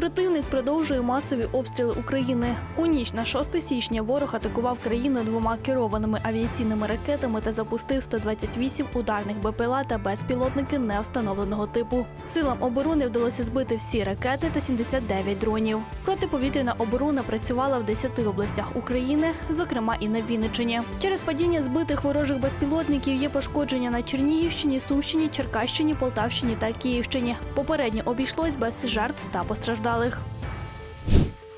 Противник продовжує масові обстріли України. У ніч на 6 січня ворог атакував країну двома керованими авіаційними ракетами та запустив 128 ударних БПЛА та безпілотники невстановленого типу. Силам оборони вдалося збити всі ракети та 79 дронів. Протиповітряна оборона працювала в 10 областях України, зокрема і на Вінниччині. Через падіння збитих ворожих безпілотників є пошкодження на Чернігівщині, Сумщині, Черкащині, Полтавщині та Київщині. Попередньо обійшлось без жертв та постраждалих.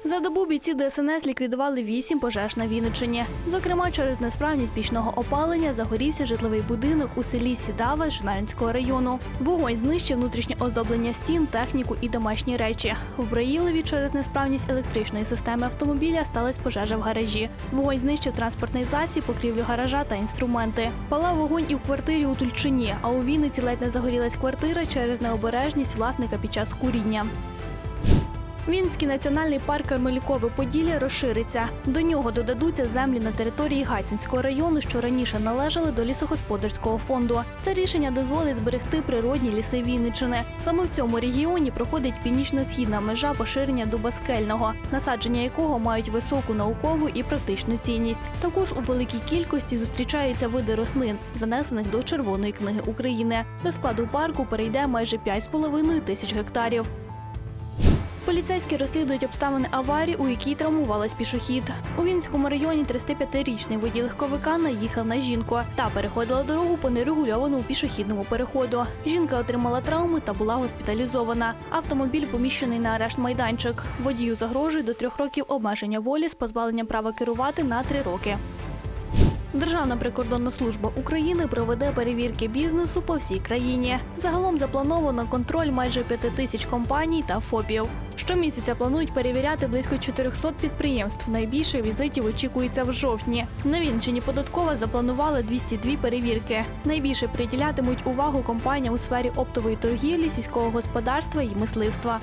За добу бійці ДСНС ліквідували вісім пожеж на Вінниччині. Зокрема, через несправність пічного опалення загорівся житловий будинок у селі Сідава Жмеринського району. Вогонь знищив внутрішнє оздоблення стін, техніку і домашні речі. В Браїлові через несправність електричної системи автомобіля сталася пожежа в гаражі. Вогонь знищив транспортний засіб, покрівлю гаража та інструменти. Палав вогонь і в квартирі у Тульчині, а у Вінниці ледь не загорілась квартира через необережність власника під час куріння. Вінницький національний парк Кармелюкове Поділля розшириться. До нього додадуться землі на території Гайсинського району, що раніше належали до лісогосподарського фонду. Це рішення дозволить зберегти природні ліси Вінниччини. Саме в цьому регіоні проходить північно-східна межа поширення дуба скельного, насадження якого мають високу наукову і практичну цінність. Також у великій кількості зустрічаються види рослин, занесених до Червоної книги України. До складу парку перейде майже 5,5 тисяч гектарів. Поліцейські розслідують обставини аварії, у якій травмувалась пішохід. У Вінському районі 35-річний водій легковика наїхав на жінку та переходила дорогу по нерегульованому пішохідному переходу. Жінка отримала травми та була госпіталізована. Автомобіль поміщений на арешт майданчик. Водію загрожує до трьох років обмеження волі з позбавленням права керувати на три роки. Державна прикордонна служба України проведе перевірки бізнесу по всій країні. Загалом заплановано контроль майже п'яти тисяч компаній та ФОПів. Щомісяця планують перевіряти близько 400 підприємств. Найбільше візитів очікується в жовтні. На Вінчині податкова запланували 202 перевірки. Найбільше приділятимуть увагу компаніям у сфері оптової торгівлі, сільського господарства і мисливства.